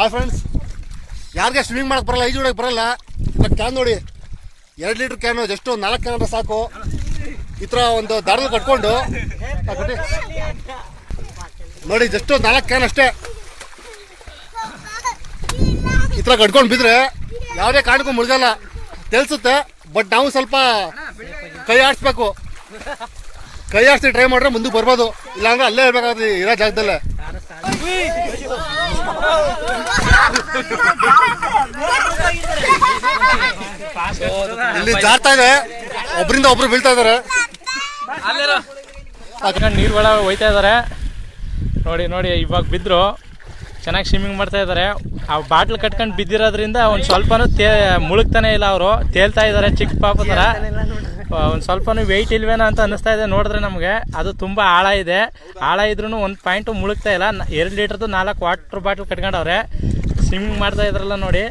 Hi friends ಯಾರಿಗೆ swimming ಮಾಡಕ್ಕೆ ಬರಲ್ಲ ಈಜು ಹೊಡಕ್ಕೆ ಬರಲ್ಲ ಬಟ್ ಕ್ಯಾನ್ ನೋಡಿ. ಎರಡು ಲೀಟ್ರ್ ಕ್ಯಾನು ಜಸ್ಟ್ ಒಂದು ನಾಲ್ಕು ಕ್ಯಾನ್ ಸಾಕು. ಈ ಥರ ಒಂದು ದಾರದ ಕಟ್ಕೊಂಡು. ನೋಡಿ ಜಸ್ಟ್ ಒಂದು ನಾಲ್ಕು ಕ್ಯಾನ್ ಅಷ್ಟೇ. ಈ ಥರ ಕಟ್ಕೊಂಡು ಬಿದ್ರೆ ಯಾವುದೇ ಕಾರಣಕ್ಕೂ ಮುಳುಗಲ್ಲ ತೆಲ್ಸುತ್ತೆ ಬಟ್ ನಾವು ಸ್ವಲ್ಪ ಕೈ ಆಡಿಸ್ಬೇಕು. ಕೈ ಆಡಿಸಿ ಟ್ರೈ ಮಾಡಿದ್ರೆ ಮುಂದಕ್ಕೆ ಬರ್ಬೋದು. ಇಲ್ಲಾಂದ್ರೆ ಅಲ್ಲೇ ಇರಬೇಕಾದ್ರೆ ಇರೋ ಜಾಗದಲ್ಲೇ. ಇಲ್ಲಿ ಜಾರ್ತಾ ಇದೆ. ಒಬ್ರಿಂದ ಒಬ್ರು ಬೀಳ್ತಾ ಇದಾರೆ ನೀರ್ ಒಳಗೆ ಹೋಯ್ತಾ ಇದ್ದಾರೆ. ನೋಡಿ ನೋಡಿ, ಇವಾಗ ಬಿದ್ರು. ಚೆನ್ನಾಗಿ ಸ್ವಿಮ್ಮಿಂಗ್ ಮಾಡ್ತಾ ಇದ್ದಾರೆ. ಆ ಬಾಟ್ಲ್ ಕಟ್ಕೊಂಡು ಬಿದ್ದಿರೋದ್ರಿಂದ ಒಂದು ಸ್ವಲ್ಪನೂ ತೇ ಮುಳುಗ್ತಾನೆ ಇಲ್ಲ ಅವರು. ತೇಲ್ತಾ ಇದ್ದಾರೆ ಚಿಕ್ಕ ಪಾಪ ಥರ. ಒಂದು ಸ್ವಲ್ಪನೂ ವೆಯ್ಟ್ ಇಲ್ವೇನೋ ಅಂತ ಅನ್ನಿಸ್ತಾ ಇದೆ. ನೋಡಿದ್ರೆ ನಮಗೆ ಅದು ತುಂಬ ಆಳ ಇದೆ. ಆಳ ಇದ್ರೂ ಒಂದು ಪಾಯಿಂಟು ಮುಳುಗ್ತಾ ಇಲ್ಲ. ಎರಡು ಲೀಟ್ರದ್ದು ನಾಲ್ಕು ವಾಟ್ರ್ ಬಾಟ್ಲ್ ಕಟ್ಕೊಂಡವ್ರೆ. ಸ್ವಿಮ್ಮಿಂಗ್ ಮಾಡ್ತಾ ಇದ್ರಲ್ಲ ನೋಡಿ.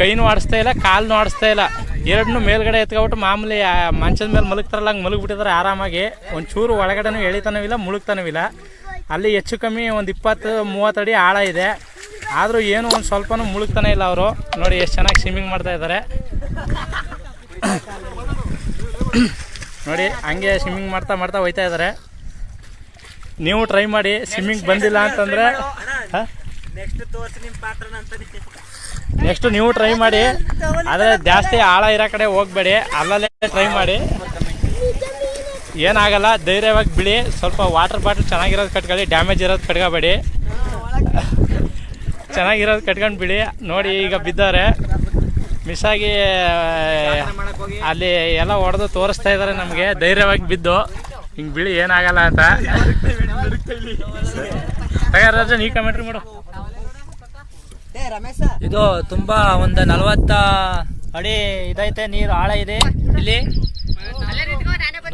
ಕೈನೂ ಆಡಿಸ್ತಾ ಇಲ್ಲ ಕಾಲು ಆಡಿಸ್ತಾ ಇಲ್ಲ. ಎರಡನ್ನೂ ಮೇಲ್ಗಡೆ ಎತ್ಕೊಬಿಟ್ಟು ಮಾಮೂಲಿ ಮಂಚದ ಮೇಲೆ ಮಲಗ್ತಾರಲ್ಲ, ಹಂಗೆ ಆರಾಮಾಗಿ. ಒಂಚೂರು ಒಳಗಡೆನೂ ಎಳಿತಾನೂ ಇಲ್ಲ, ಮುಳುಗ್ತಾನೂ ಇಲ್ಲ. ಅಲ್ಲಿ ಹೆಚ್ಚು ಕಮ್ಮಿ ಒಂದು ಇಪ್ಪತ್ತು, ಮೂವತ್ತು ಅಡಿ ಆಳ ಇದೆ. ಆದರೂ ಏನು ಒಂದು ಸ್ವಲ್ಪನೂ ಮುಳುಗ್ತಾನೆ ಇಲ್ಲ ಅವರು. ನೋಡಿ, ಎಷ್ಟು ಚೆನ್ನಾಗಿ ಸ್ವಿಮ್ಮಿಂಗ್ ಮಾಡ್ತಾ ಇದ್ದಾರೆ. ನೋಡಿ ಹಂಗೆ ಸ್ವಿಮ್ಮಿಂಗ್ ಮಾಡ್ತಾ ಮಾಡ್ತಾ ಹೋಯ್ತಾ ಇದ್ದಾರೆ ನೀವು ಟ್ರೈ ಮಾಡಿ ಸ್ವಿಮ್ಮಿಂಗ್ ಬಂದಿಲ್ಲ ಅಂತಂದರೆ ನೆಕ್ಸ್ಟ್ ನೀವು ಟ್ರೈ ಮಾಡಿ ಆದರೆ ಜಾಸ್ತಿ ಆಳ ಇರೋ ಕಡೆ ಹೋಗ್ಬೇಡಿ ಅಲ್ಲಲ್ಲೇ ಟ್ರೈ ಮಾಡಿ. ಏನಾಗಲ್ಲ ಧೈರ್ಯವಾಗಿ ಬಿಡಿ ಸ್ವಲ್ಪ ವಾಟರ್ ಬಾಟಲ್ ಚೆನ್ನಾಗಿರೋದು ಕಟ್ಕೊಳ್ಳಿ ಡ್ಯಾಮೇಜ್ ಇರೋದು ಕಟ್ಕೋಬೇಡಿ. ಚೆನ್ನಾಗಿರೋದು ಕಟ್ಕೊಂಡು ಬಿಡಿ ನೋಡಿ ಈಗ ಬಿದ್ದಾರೆ. ಮಿಸ್ ಆಗಿ ಅಲ್ಲಿ ಎಲ್ಲ ಹೊಡೆದು ತೋರಿಸ್ತಾ ಇದ್ದಾರೆ ನಮಗೆ. ಧೈರ್ಯವಾಗಿ ಬಿದ್ದು. ಹಿಂಗೆ ಬಿಳಿ ಏನಾಗಲ್ಲ ಅಂತ. ರಾಜ ನೀ ಕಮೆಂಟ್ರಿ ಮಾಡು. ಇದು ತುಂಬಾ ಒಂದು ನಲವತ್ತ ಅಡಿ ಇದೈತೆ ನೀರು ಆಳ ಇದೆ. ಇಲ್ಲಿ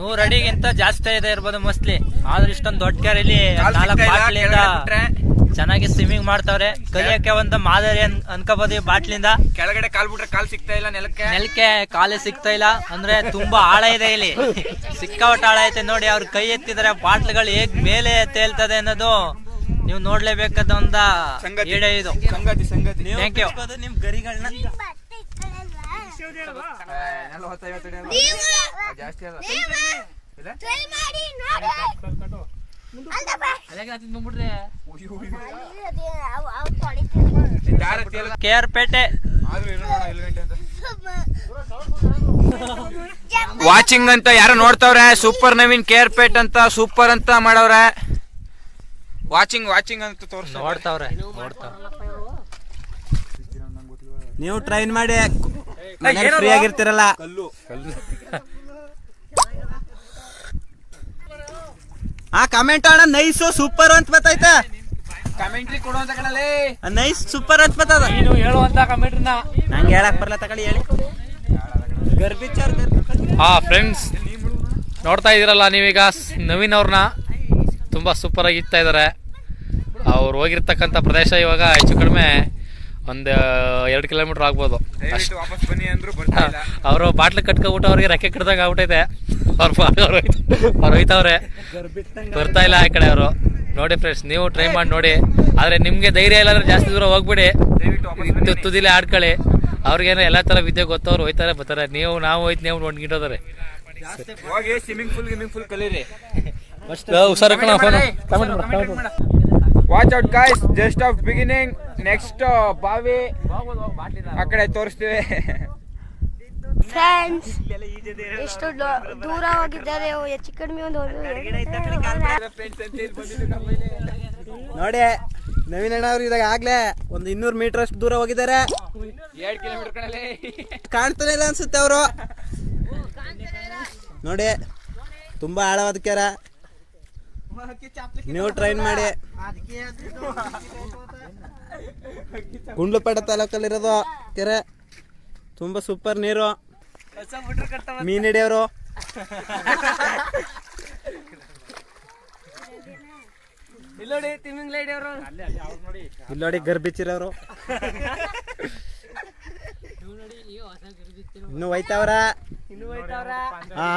ನೂರ್ ಅಡಿಗಿಂತ ಜಾಸ್ತಿ ಇದೆ ಇರ್ಬೋದು ಮೋಸ್ಟ್ಲಿ. ಆದ್ರೆ ಇಷ್ಟೊಂದು ದೊಡ್ಡ ಕೆರೆಯಲ್ಲಿ ನಾಲ್ಕು ಬಾಟ್ಲಿಂದ ಚೆನ್ನಾಗಿ ಸ್ವಿಮ್ಮಿಂಗ್ ಮಾಡ್ತಾವ್ರೆ. ಕಲಿಯಕ್ಕೆ ಒಂದು ಮಾದರಿ ಅನ್ ಅನ್ಕೋಬಹುದು ಈ ಬಾಟ್ಲಿಂದ. ಕೆಳಗಡೆ ಕಾಲ್ ಬಿಟ್ರೆ ಕಾಲ್ ಸಿಗ್ತಾ ಇಲ್ಲ ನೆಲಕ್ಕೆ? ನೆಲಕ್ಕೆ ಕಾಲೇ ಸಿಗ್ತಾ ಇಲ್ಲ. ಅಂದ್ರೆ ತುಂಬಾ ಆಳ ಇದೆ ಇಲ್ಲಿ. ಸಿಕ್ಕಾಪಟ್ಟ ಆಳ ಐತೆ ನೋಡಿ ಅವ್ರ ಕೈ ಎತ್ತಿದ್ರೆ ಬಾಟ್ಲ್ಗಳು ಹೇಗ್ ಮೇಲೆ ತೇಲ್ತದೆ ಅನ್ನೋದು ನೀವು ನೋಡ್ಲೇಬೇಕಾದ ಒಂದ ಸಂಗತಿ. ಈಡೆ ಇದು. ಸಂಗತಿ ಸಂಗತಿ. ಥ್ಯಾಂಕ್ ಯು ನಿಮ್ ಗರಿಗಳನ್ನ? ಜಾಸ್ತಿ ಅಲ್ಲ. ಕೆ ಆರ್ ಪೇಟೆ ಆದ್ರೂ ಇರು ನೋಡ ಗಂಟೆ ಅಂತ ವಾಚಿಂಗ್ ಅಂತ ಯಾರು ನೋಡ್ತಾವ್ರೆ. ಸೂಪರ್ ನವೀನ್ ಕೇರ್ ಪೇಟ್ ಅಂತ ಸೂಪರ್ ಅಂತ ಮಾಡವ್ರೆ. ವಾಚಿಂಗ್ ವಾಚಿಂಗ್ ಅಂತ ತೋರ್ಸ ನೋಡ್ತಾವ್ರೆ ನೋಡ್ತಾವ್ರೆ. ನೀವು ಟ್ರೈನ್ ಮಾಡಿ ಫ್ರೀ ಆಗಿರ್ತಿರಲ್ಲ. ಆ ಕಮೆಂಟ್ ಅಣ್ಣ ನೈಸ್ ಸೂಪರ್ ಅಂತ ಬತ್ತೈತೆ. ಕಮೆಂಟ್ರಿ ಕೊಡುವಂತ ಕಣಲೇ. ನೈಸ್ ಸೂಪರ್ ಅಂತ ಬತ್ತದ. ನೀನು ಹೇಳುವಂತ ಕಮೆಂಟ್ರಿನ ನಂಗೆ ಹೇಳಕ್ ಬರಲ್ಲ ತಗೊಳ್ಳಿ ಹೇಳಿ. ಗರ್ಭಿಚಾರ್ ಹಾ ಫ್ರೆಂಡ್ಸ್ ನೋಡ್ತಾ ಇದ್ದೀರಲ್ಲ ನೀವೀಗ ನವೀನ್ ಅವ್ರನ್ನ ತುಂಬ ಸೂಪರಾಗಿ ಇಕ್ತಾ ಇದ್ದಾರೆ ಅವ್ರು ಹೋಗಿರ್ತಕ್ಕಂಥ ಪ್ರದೇಶ ಇವಾಗ ಹೆಚ್ಚು ಕಡಿಮೆ ಒಂದು ಎರಡು ಕಿಲೋಮೀಟ್ರ್ ಆಗ್ಬೋದು. ದಯವಿಟ್ಟು ವಾಪಸ್ ಬನ್ನಿ ಅಂದ್ರು ಬರ್ತಾ ಇಲ್ಲ. ಅವರು ಬಾಟ್ಲು ಕಟ್ಕೊಬಿಟ್ಟು ಅವ್ರಿಗೆ ರೆಕ್ಕೆ ಕಡ್ದಾಗ ಆಗ್ಬಿಟ್ಟೈತೆ. ಅವ್ರು ಅವ್ರು ಅವ್ರು ಹೋಯ್ತವ್ರೆ ಬರ್ತಾ ಇಲ್ಲ ಆ ಕಡೆ ಅವರು. ನೋಡಿ ಫ್ರೆಂಡ್ಸ್ ನೀವು ಟ್ರೈ ಮಾಡಿ ನೋಡಿ. ಆದರೆ ನಿಮಗೆ ಧೈರ್ಯ ಇಲ್ಲ ಅಂದ್ರೆ ಜಾಸ್ತಿ ದೂರ ಹೋಗ್ಬಿಡಿ. ತುದಿಲೆ ಆಡ್ಕೊಳ್ಳಿ. ಅವ್ರಿಗೇನೋ ಎಲ್ಲ ಥರ ವಿದ್ಯೆ ಗೊತ್ತವ್ರು ಹೋಯ್ತಾರೆ ಬರ್ತಾರೆ. ನೀವು ನಾವು ಹೋಯ್ತು ನೀವು ಒಂದ್ಗಿಟ್ಟೋದ್ರೆ ಹೋಗಿ ಸ್ವಿಮ್ಮಿಂಗ್ ಪೂಲ್ ಗಿಮ್ಮಿಂಗ್ ಕಲೀರಿ. ಹುಷಾರ ಕಣ watch out guys just of beginning next ಬಾವಿ. ಆ ಕಡೆ ತೋರಿಸ್ತೀವಿ. ಫ್ರೆಂಡ್ಸ್ ಎಷ್ಟು ದೂರ ಹೋಗಿದ್ದಾರೆ. ಹೆಚ್ಚು ಕಡಿಮೆ ಒಂದು ನೋಡಿ ನವೀನ್ ಅಣ್ಣ ಅವ್ರು ಇದಾಗ ಆಗ್ಲೇ ಒಂದು ಇನ್ನೂರು ಮೀಟರ್ ಅಷ್ಟು ದೂರ ಹೋಗಿದ್ದಾರೆ. ಎರಡು ಕಿಲೋಮೀಟರ್ ಕಣಲೇ ಕಾಣ್ತಾನೆ ಇಲ್ಲ ಅನ್ಸುತ್ತೆ ಅವರು. ನೋಡಿ ತುಂಬಾ ಆಳವಾದ ಕೆರೆ ನೀವು ಟ್ರೈನ್ ಮಾಡಿ. ಗುಂಡ್ಲುಪೇಟೆ ತಾಲೂಕಲ್ಲಿರೋದು ಕೆರೆ. ತುಂಬಾ ಸೂಪರ್ ನೀರು. ಮೀನ್ ಹಿಡಿಯೋರು? ಹಿಡಿಯವರು ನೋಡಿ ಗರ್ಬಿಚ್ಚಿರೋರು ಇನ್ನು ಹೋಯ್ತಾವ್ರ? ಹಾ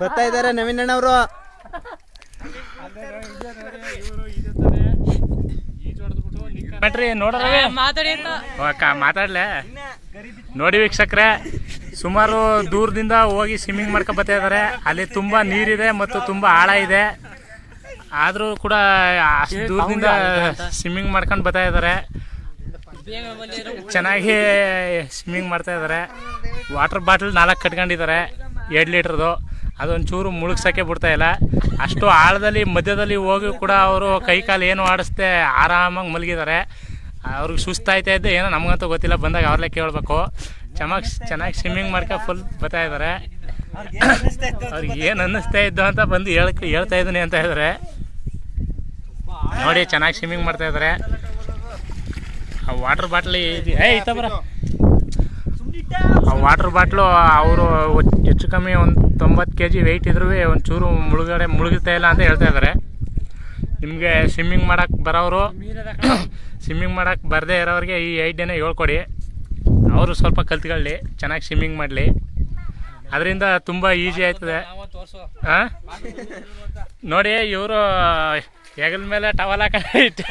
ಬರ್ತಾ ಇದಾರೆ ನವೀನ್ ಅಣ್ಣವ್ರು. ಬಟ್ರಿ ಮಾತಾಡಿ ಮಾತಾಡ್ಲೆ? ನೋಡಿ ವೀಕ್ಷಕ್ರೆ. ಸುಮಾರು ದೂರದಿಂದ ಹೋಗಿ ಸ್ವಿಮ್ಮಿಂಗ್ ಮಾಡ್ಕೊಂಡು ಬರ್ತಾ ಇದ್ದಾರೆ ಅಲ್ಲಿ ತುಂಬಾ ನೀರಿದೆ ಮತ್ತು ತುಂಬಾ ಆಳ ಇದೆ. ಆದ್ರೂ ಕೂಡ ಅಷ್ಟು ದೂರದಿಂದ ಸ್ವಿಮ್ಮಿಂಗ್ ಮಾಡ್ಕೊಂಡು ಬರ್ತಾ ಇದ್ದಾರೆ ಚೆನ್ನಾಗಿ ಸ್ವಿಮ್ಮಿಂಗ್ ಮಾಡ್ತಾ ಇದ್ದಾರೆ ವಾಟರ್ ಬಾಟಲ್ ನಾಲ್ಕು ಕಟ್ಕೊಂಡಿದ್ದಾರೆ. ಎರಡು ಲೀಟ್ರದು. ಅದೊಂಚೂರು ಮುಳುಗ್ಸೋಕ್ಕೆ ಬಿಡ್ತಾ ಇಲ್ಲ. ಅಷ್ಟು ಆಳದಲ್ಲಿ, ಮಧ್ಯದಲ್ಲಿ ಹೋಗಿ ಕೂಡ ಅವರು ಕೈ ಕಾಲು ಏನು ಆಡಿಸ್ದೆ ಆರಾಮಾಗಿ ಮಲಗಿದ್ದಾರೆ. ಅವ್ರಿಗೆ ಸುಸ್ತಾಯ್ತಾ ಇದ್ದೆ, ಏನೋ ನಮಗಂತೂ ಗೊತ್ತಿಲ್ಲ. ಬಂದಾಗ ಅವ್ರಲ್ಲೇ ಕೇಳಬೇಕು. ಚೆನ್ನಾಗಿ ಚೆನ್ನಾಗಿ ಸ್ವಿಮ್ಮಿಂಗ್ ಮಾಡ್ಕೊ ಫುಲ್ ಬರ್ತಾ ಇದ್ದಾರೆ ಅವ್ರಿಗೆ ಏನು ಅನ್ನಿಸ್ತಾ ಇದ್ದು ಅಂತ ಬಂದು ಹೇಳ್ ಹೇಳ್ತಾ ಇದ್ದೀನಿ ಅಂತ ಇದ್ದಾರೆ ನೋಡಿ ಚೆನ್ನಾಗಿ ಸ್ವಿಮ್ಮಿಂಗ್ ಮಾಡ್ತಾ ಇದಾರೆ. ಆ ವಾಟರ್ ಬಾಟ್ಲಿ ಏ ಆ ವಾಟರ್ ಬಾಟ್ಲು ಅವರು ಹೆಚ್ಚು ಕಮ್ಮಿ ಒಂದು ತೊಂಬತ್ತು ಕೆ ಜಿ ವೆಯ್ಟ್ ಇದ್ರೂ ಒಂಚೂರು ಮುಳುಗಡೆ ಮುಳುಗುತ್ತಾ ಇಲ್ಲ ಅಂತ ಹೇಳ್ತಾ ಇದಾರೆ. ನಿಮಗೆ ಸ್ವಿಮ್ಮಿಂಗ್ ಮಾಡಕ್ಕೆ ಬರೋರು ಸ್ವಿಮ್ಮಿಂಗ್ ಮಾಡೋಕೆ ಬರದೇ ಇರೋರಿಗೆ ಈ ಐಡಿಯಾನ ಹೇಳ್ಕೊಡಿ. ಅವರು ಸ್ವಲ್ಪ ಕಲ್ತ್ಕೊಳ್ಳಿ ಚೆನ್ನಾಗಿ ಸ್ವಿಮ್ಮಿಂಗ್ ಮಾಡಲಿ. ಅದರಿಂದ ತುಂಬ ಈಸಿ ಆಯ್ತದೆ? ನೋಡಿ ಇವರು ಹೆಗಲ ಮೇಲೆ ಟವಲ್ ಹಾಕಿಟ್ಟು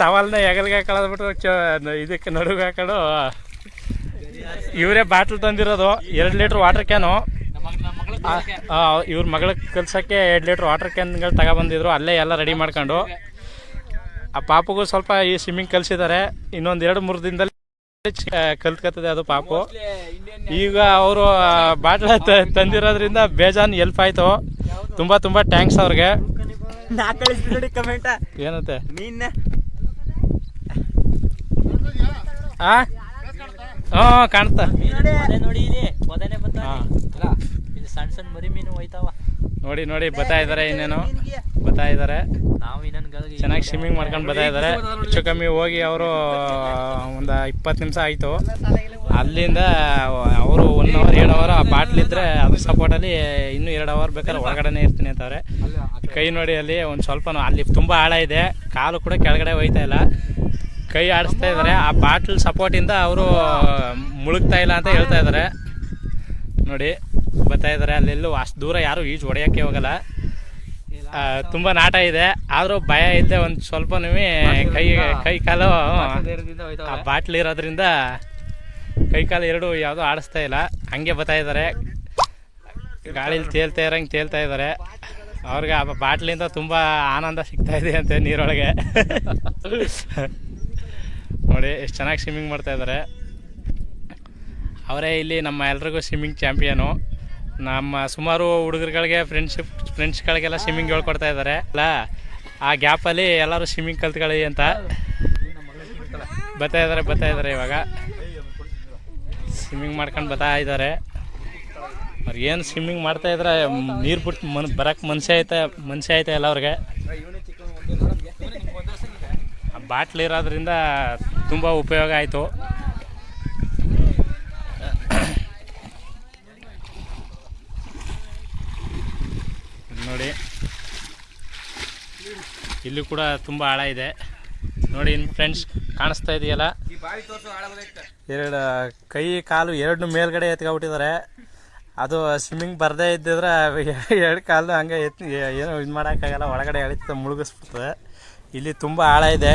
ಟವಲ್ನ ಹೆಗಲ್ಗೆ ಚ ಇದಕ್ಕೆ ನಡುಗೆ ಹಾಕೊಂಡು ಇವರೇ ಬಾಟ್ಲ್ ತಂದಿರೋದು ಎರಡು ಲೀಟ್ರ್ ವಾಟರ್ ಕ್ಯಾನು ಇವ್ರ ಮಗಳಿಗೆ ಕಲ್ಸೋಕ್ಕೆ ಎರಡು ಲೀಟ್ರ್ ವಾಟರ್ ಕ್ಯಾನ್ಗಳು ತಗೊಬಂದಿದ್ರು ಅಲ್ಲೇ ಎಲ್ಲ ರೆಡಿ ಮಾಡ್ಕೊಂಡು. ಆ ಪಾಪಗೂ ಸ್ವಲ್ಪ ಈ ಸ್ವಿಮ್ಮಿಂಗ್ ಕಲಿಸಿದ್ದಾರೆ ಇನ್ನೊಂದು ಎರಡು ಮೂರು ದಿನದಲ್ಲಿ ಕಲ್ತ್ಕತ್ತದೆ ಅದು ಪಾಪು. ಈಗ ಅವರು ಬಾಟ್ಲ ತಂದಿರೋದ್ರಿಂದ ಬೇಜಾನ್ ಎಲ್ಪ್ ಆಯ್ತು. ತುಂಬಾ ತುಂಬಾ ಟ್ಯಾಂಕ್ಸ್ ಅವ್ರಿಗೆ. ನಾ ಕಳಿಸ್ತೀನಿ ನೋಡಿ ಏನಂತೆ? ಮೀನ್. ಆ? ಹ್ಞೂ ಕಾಣ್ತಾ. ನೋಡಿ ಸಣ್ಣ ಸಣ್ಣ ಮರಿ ಮೀನು ಹೋಯ್ತಾವ ನೋಡಿ ನೋಡಿ, ಬರ್ತಾ ಇದಾರೆ ಇನ್ನೇನು. ಬರ್ತಾ ಇದ್ದಾರೆ. ಚೆನ್ನಾಗಿ ಸ್ವಿಮ್ಮಿಂಗ್ ಮಾಡ್ಕೊಂಡು ಬರ್ತಾ ಇದ್ದಾರೆ. ಹೆಚ್ಚು ಕಮ್ಮಿ ಹೋಗಿ ಅವರು, ಒಂದು ಇಪ್ಪತ್ತು ನಿಮಿಷ ಆಯಿತು. ಅಲ್ಲಿಂದ ಅವರು ಒನ್ ಅವರ್ ಎರಡು ಅವರ್ ಆ ಬಾಟ್ಲ್ ಇದ್ರೆ ಅದ್ರ ಸಪೋರ್ಟಲ್ಲಿ ಇನ್ನೂ ಎರಡು ಅವರ್ ಬೇಕಾದ್ರೆ ಒಳಗಡೆನೇ ಇರ್ತೀನಿ ಅಂತವ್ರೆ. ಕೈ ನೋಡಿ ಅಲ್ಲಿ, ಒಂದು ಸ್ವಲ್ಪ ಅಲ್ಲಿ ತುಂಬ ಆಳ ಇದೆ. ಕಾಲು ಕೂಡ ಕೆಳಗಡೆ ಹೋಯ್ತಾ ಇಲ್ಲ. ಕೈ ಆಡಿಸ್ತಾ ಇದ್ದಾರೆ. ಆ ಬಾಟ್ಲ್ ಸಪೋರ್ಟಿಂದ ಅವರು ಮುಳುಗ್ತಾ ಇಲ್ಲ ಅಂತ ಹೇಳ್ತಾ ಇದ್ದಾರೆ. ನೋಡಿ. ಬರ್ತಾ ಇದ್ದಾರೆ ಅಲ್ಲೆಲ್ಲೂ ಅಷ್ಟು ದೂರ ಯಾರು ಈಜು ಹೊಡೆಯೋಕ್ಕೆ ಹೋಗಲ್ಲ. ತುಂಬ ನಾಟ ಇದೆ. ಆದ್ರೂ ಭಯ ಇಲ್ಲದೆ ಒಂದು ಸ್ವಲ್ಪ ಕೈ ಕೈ ಕಾಲು ಆ ಬಾಟ್ಲ್ ಇರೋದ್ರಿಂದ ಕೈ ಕಾಲು ಎರಡು ಯಾವ್ದು ಆಡಿಸ್ತಾ ಇಲ್ಲ. ಹಂಗೆ ಬರ್ತಾ ಇದ್ದಾರೆ ಗಾಳಿಲಿ ತೇಲ್ತಾ ಇರಂಗೆ ತೇಲ್ತಾ ಇದ್ದಾರೆ ಅವ್ರಿಗೆ ಆ ಬಾಟ್ಲಿಂದ ತುಂಬಾ ಆನಂದ ಸಿಗ್ತಾ ಇದೆ ಅಂತೆ ನೀರೊಳಗೆ. ನೋಡಿ, ಎಷ್ಟು ಚೆನ್ನಾಗಿ ಸ್ವಿಮ್ಮಿಂಗ್ ಮಾಡ್ತಾ ಇದ್ದಾರೆ ಅವರೇ ಇಲ್ಲಿ ನಮ್ಮ ಎಲ್ರಿಗೂ ಸ್ವಿಮ್ಮಿಂಗ್ ಚಾಂಪಿಯನು ನಮ್ಮ ಸುಮಾರು ಹುಡುಗರುಗಳಿಗೆ ಫ್ರೆಂಡ್ಶಿಪ್ ಫ್ರೆಂಡ್ಸ್ಗಳಿಗೆಲ್ಲ ಸ್ವಿಮ್ಮಿಂಗ್ ಹೇಳ್ಕೊಡ್ತಾ ಇದ್ದಾರೆ. ಅಲ್ಲ, ಆ ಗ್ಯಾಪಲ್ಲಿ ಎಲ್ಲರೂ ಸ್ವಿಮ್ಮಿಂಗ್ ಕಲ್ತ್ಕೊಳ್ಳಿ ಅಂತ ಬರ್ತಾ ಇದ್ದಾರೆ ಬರ್ತಾ ಇದ್ದಾರೆ ಇವಾಗ. ಸ್ವಿಮ್ಮಿಂಗ್ ಮಾಡ್ಕೊಂಡು ಬರ್ತಾ ಇದ್ದಾರೆ. ಅವ್ರಿಗೆ ಏನು ಸ್ವಿಮ್ಮಿಂಗ್ ಮಾಡ್ತಾ ಇದ್ರೆ ನೀರು ಬಿಟ್ಟು ಮನ್ ಬರಕ್ಕೆ ಮನ್ಸೆ ಐತೆ ಮನ್ಸೆ ಐತೆ ಎಲ್ಲ ಅವ್ರಿಗೆ. ಆ ಬಾಟ್ಲ್ ಇರೋದ್ರಿಂದ ತುಂಬ ಉಪಯೋಗ ಆಯಿತು. ನೋಡಿ. ಇಲ್ಲಿ ಕೂಡ ತುಂಬ ಆಳ ಇದೆ. ನೋಡಿ ಫ್ರೆಂಡ್ಸ್ ಕಾಣಿಸ್ತಾ ಇದೆಯಲ್ಲ? ಎರಡು, ಕೈ, ಕಾಲು ಎರಡು ಮೇಲ್ಗಡೆ ಎತ್ಕೊಬಿಟ್ಟಿದ್ದಾರೆ. ಅದು ಸ್ವಿಮ್ಮಿಂಗ್ ಬರದೇ ಇದ್ದಿದ್ರೆ ಎರಡು ಕಾಲು ಹಂಗೆ ಎತ್ ಏನು ಇದು ಮಾಡೋಕ್ಕಾಗಲ್ಲ, ಒಳಗಡೆ ಎಳಿತ ಮುಳುಗಿಸ್ಬಿಡ್ತದೆ. ಇಲ್ಲಿ ತುಂಬ ಆಳ ಇದೆ.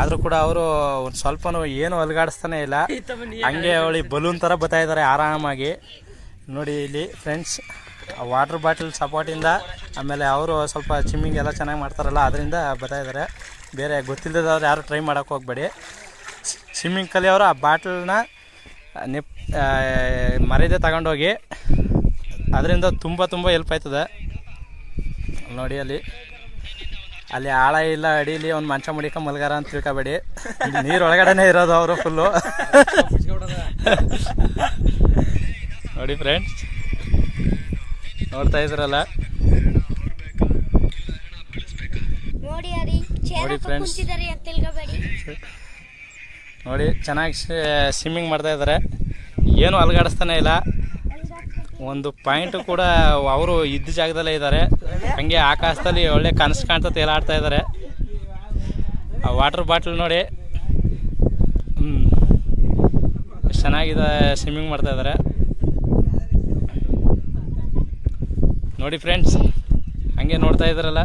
ಆದರೂ ಕೂಡ ಅವರು ಒಂದು ಸ್ವಲ್ಪನೂ ಏನು ಅಲ್ಗಾಡಿಸ್ತಾನೆ ಇಲ್ಲ. ಹಂಗೆ ಅವಳಿ ಬಲೂನ್ ಥರ ಬರ್ತಾ ಇದ್ದಾರೆ ಆರಾಮಾಗಿ. ನೋಡಿ ಇಲ್ಲಿ ಫ್ರೆಂಡ್ಸ್ ವಾಟರ್ ಬಾಟಲ್ ಸಪೋರ್ಟಿಂದ ಆಮೇಲೆ ಅವರು ಸ್ವಲ್ಪ ಸ್ವಿಮ್ಮಿಂಗ್ ಎಲ್ಲ ಚೆನ್ನಾಗಿ ಮಾಡ್ತಾರಲ್ಲ ಅದರಿಂದ ಬರ್ತಾ ಇದ್ದಾರೆ ಬೇರೆ ಗೊತ್ತಿಲ್ಲದವ್ರು ಯಾರು ಟ್ರೈ ಮಾಡೋಕೆ ಹೋಗಬೇಡಿ. ಸ್ವಿಮ್ಮಿಂಗ್ ಕಲಿಯೋರು ಆ ಬಾಟಲ್ನ ನಿಪ್ ಮರೀದೆ ತಗೊಂಡೋಗಿ ಅದರಿಂದ ತುಂಬ ತುಂಬ ಹೆಲ್ಪ್ ಆಯ್ತದೆ. ನೋಡಿ ಅಲ್ಲಿ. ಅಲ್ಲಿ ಆಳ ಇಲ್ಲ ಅಡಿಲಿ ಅವ್ನು ಮಂಚ ಮುಡಿಕ ಮಲ್ಗಾರ ಅಂತ ತಿಳ್ಕೊಬೇಡಿ. ನೀರು ಒಳಗಡೆನೇ ಇರೋದು ಅವರು ಫುಲ್ಲು ನೋಡಿ ಫ್ರೆಂಡ್ಸ್ ನೋಡ್ತಾ ಇದ್ರಲ್ಲ? ನೋಡಿ ಫ್ರೆಂಡ್ಸ್ ನೋಡಿ ಚೆನ್ನಾಗಿ ಸ್ವಿಮ್ಮಿಂಗ್ ಮಾಡ್ತಾ ಇದ್ದಾರೆ ಏನು ಅಲ್ಗಾಡಿಸ್ತಾನೆ ಇಲ್ಲ. ಒಂದು ಪಾಯಿಂಟ್ ಕೂಡ ಅವರು ಇದ್ದ ಜಾಗದಲ್ಲೇ ಇದ್ದಾರೆ ಹಂಗೆ ಆಕಾಶದಲ್ಲಿ ಒಳ್ಳೆ ಕನಸು ಕಾಣ್ತಾ ತೇಲಾಡ್ತಾ ಇದ್ದಾರೆ ಆ ವಾಟರ್ ಬಾಟ್ಲ್ ನೋಡಿ. ಹ್ಮ್. ಚೆನ್ನಾಗಿದೆ ಸ್ವಿಮ್ಮಿಂಗ್ ಮಾಡ್ತಾ ಇದ್ದಾರೆ ನೋಡಿ ಫ್ರೆಂಡ್ಸ್ ಹಂಗೆ ನೋಡ್ತಾ ಇದ್ದಾರಲ್ಲ